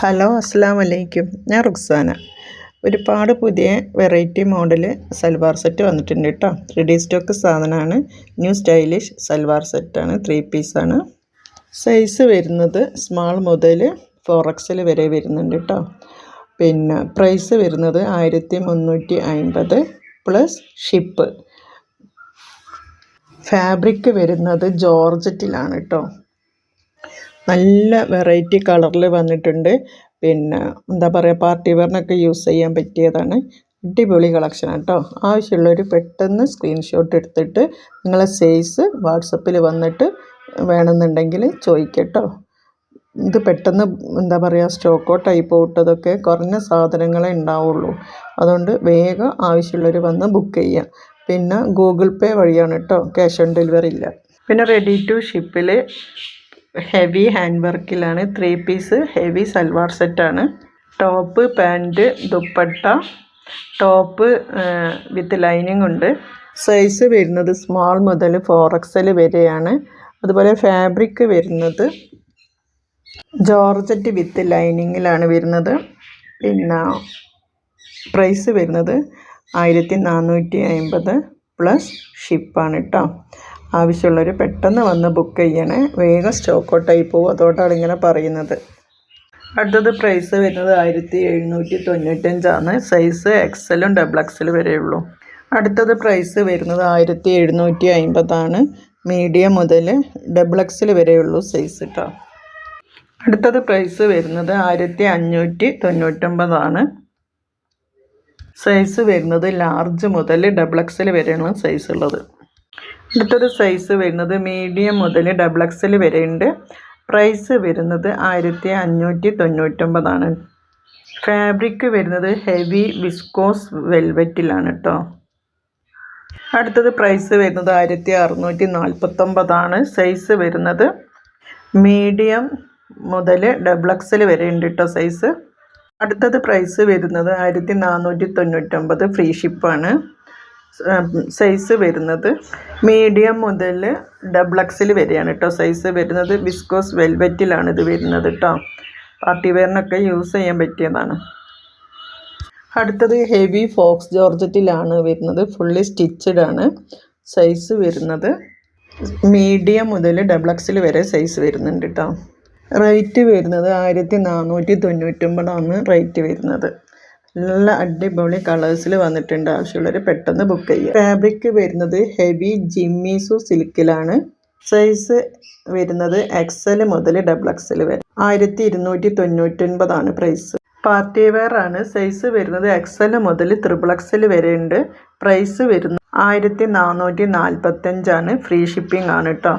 Hello അസ്സാം വലൈക്കും ഞാൻ റുക്സാന ഒരുപാട് പുതിയ വെറൈറ്റി മോഡൽ സൽവാർ സെറ്റ് വന്നിട്ടുണ്ട് കേട്ടോ റെഡി സ്റ്റോക്ക് സാധനമാണ്. ന്യൂ സ്റ്റൈലിഷ് സൽവാർ സെറ്റാണ്. ത്രീ പീസാണ്. സൈസ് വരുന്നത് സ്മാൾ മുതൽ ഫോർ എക്സൽ വരെ വരുന്നുണ്ട് കേട്ടോ പിന്നെ പ്രൈസ് വരുന്നത് ആയിരത്തി മുന്നൂറ്റി അൻപത് പ്ലസ് ഷിപ്പ്. ഫാബ്രിക് വരുന്നത് ജോർജറ്റിലാണ് കേട്ടോ നല്ല വെറൈറ്റി കളറിൽ വന്നിട്ടുണ്ട്. പിന്നെ എന്താ പറയുക പാർട്ടി വെയറിനൊക്കെ യൂസ് ചെയ്യാൻ പറ്റിയതാണ്. അടിപൊളി കളക്ഷനാണ് കേട്ടോ ആവശ്യമുള്ളവർ പെട്ടെന്ന് സ്ക്രീൻഷോട്ട് എടുത്തിട്ട് നിങ്ങളെ സൈസ് വാട്സപ്പിൽ വന്നിട്ട് വേണമെന്നുണ്ടെങ്കിൽ ചോദിക്കട്ടോ ഇത് പെട്ടെന്ന് എന്താ പറയുക സ്റ്റോക്കോ ടൈപ്പോ ഇട്ടതൊക്കെ കുറഞ്ഞ സാധനങ്ങളെ ഉണ്ടാവുള്ളൂ. അതുകൊണ്ട് വേഗം ആവശ്യമുള്ളവർ വന്ന് ബുക്ക് ചെയ്യാം. പിന്നെ ഗൂഗിൾ പേ വഴിയാണ് കേട്ടോ ക്യാഷ് ഓൺ ഡെലിവറി ഇല്ല. പിന്നെ റെഡി ടു ഷിപ്പിൽ ഹെവി ഹാൻഡ് വർക്കിലാണ്. ത്രീ പീസ് ഹെവി സൽവാർ സെറ്റാണ്. Top pant dupatta top with lining ഉണ്ട്. സൈസ് വരുന്നത് സ്മോൾ മുതൽ ഫോർ എക്സൽ വരെയാണ്. അതുപോലെ ഫാബ്രിക് വരുന്നത് ജോർജറ്റ് വിത്ത് ലൈനിങ്ങിലാണ് വരുന്നത്. പിന്നെ പ്രൈസ് വരുന്നത് ആയിരത്തി നാനൂറ്റി അമ്പത് പ്ലസ് ഷിപ്പാണ് കേട്ടോ ആവശ്യമുള്ളവർ പെട്ടെന്ന് വന്ന് ബുക്ക് ചെയ്യണേ. വേഗം സ്റ്റോക്ക് ഔട്ടായി പോകും അതുകൊണ്ടാണ് ഇങ്ങനെ പറയുന്നത്. അടുത്തത് പ്രൈസ് വരുന്നത് ആയിരത്തി എഴുന്നൂറ്റി തൊണ്ണൂറ്റഞ്ചാണ് സൈസ് എക്സലും ഡബിൾ എക്സൽ വരെയുള്ളൂ അടുത്തത് പ്രൈസ് വരുന്നത് ആയിരത്തി എഴുന്നൂറ്റി അൻപതാണ് മീഡിയം മുതൽ ഡബിൾ എക്സൽ വരെയുള്ളൂ സൈസ് കേട്ടോ അടുത്തത് പ്രൈസ് വരുന്നത് ആയിരത്തി അഞ്ഞൂറ്റി തൊണ്ണൂറ്റൊമ്പതാണ് സൈസ് വരുന്നത് ലാർജ് മുതൽ ഡബിൾ എക്സൽ വരെയുള്ള സൈസ് ഉള്ളത്. അടുത്തൊരു സൈസ് വരുന്നത് മീഡിയം മുതൽ ഡബിൾ എക്സൽ വരെയുണ്ട്. പ്രൈസ് വരുന്നത് ആയിരത്തി അഞ്ഞൂറ്റി തൊണ്ണൂറ്റൊമ്പതാണ് ഫാബ്രിക് വരുന്നത് ഹെവി വിസ്കോസ് വെൽവെറ്റിലാണ് കേട്ടോ അടുത്തത് പ്രൈസ് വരുന്നത് ആയിരത്തി അറുന്നൂറ്റി നാൽപ്പത്തൊമ്പതാണ് സൈസ് വരുന്നത് മീഡിയം മുതൽ ഡബിൾ എക്സൽ വരെ ഉണ്ട് കേട്ടോ സൈസ് അടുത്തത് പ്രൈസ് വരുന്നത് ആയിരത്തി നാനൂറ്റി തൊണ്ണൂറ്റൊമ്പത് ഫ്രീ ഷിപ്പാണ് സൈസ് വരുന്നത് മീഡിയം മുതൽ ഡബിൾ എക്സിൽ വരെയാണ് കേട്ടോ സൈസ് വരുന്നത്. വിസ്കോസ് വെൽവെറ്റിലാണ് ഇത് വരുന്നത് കേട്ടോ പാർട്ടി വെയറിനൊക്കെ യൂസ് ചെയ്യാൻ പറ്റിയതാണ്. അടുത്തത് ഹെവി ഫോക്സ് ജോർജറ്റിലാണ് വരുന്നത്. ഫുള്ളി സ്റ്റിച്ചഡ് ആണ് സൈസ് വരുന്നത്. മീഡിയം മുതൽ ഡബിൾ എക്സിൽ വരെ സൈസ് വരുന്നുണ്ട് കേട്ടോ റേറ്റ് വരുന്നത് ആയിരത്തി നാനൂറ്റി തൊണ്ണൂറ്റൊമ്പതാണ് റേറ്റ് വരുന്നത്. നല്ല അടിപൊളി കളേഴ്സിൽ വന്നിട്ടുണ്ട്. ആവശ്യമുള്ളവർ പെട്ടെന്ന് ബുക്ക് ചെയ്യുക ഫാബ്രിക് വരുന്നത് ഹെവി ജിമ്മീസു സിൽക്കിലാണ് സൈസ് വരുന്നത് എക്സൽ മുതൽ ഡബിൾ എക്സൽ വരെ. ആയിരത്തി ഇരുന്നൂറ്റി തൊണ്ണൂറ്റൊൻപതാണ് പ്രൈസ് പാർട്ടി വെയർ ആണ്. സൈസ് വരുന്നത് എക്സൽ മുതൽ ത്രിബിൾ എക്സൽ വരെ ഉണ്ട്. പ്രൈസ് വരുന്നത് ആയിരത്തി നാനൂറ്റി നാൽപ്പത്തഞ്ചാണ് ഫ്രീ ഷിപ്പിംഗ് ആണ് കേട്ടോ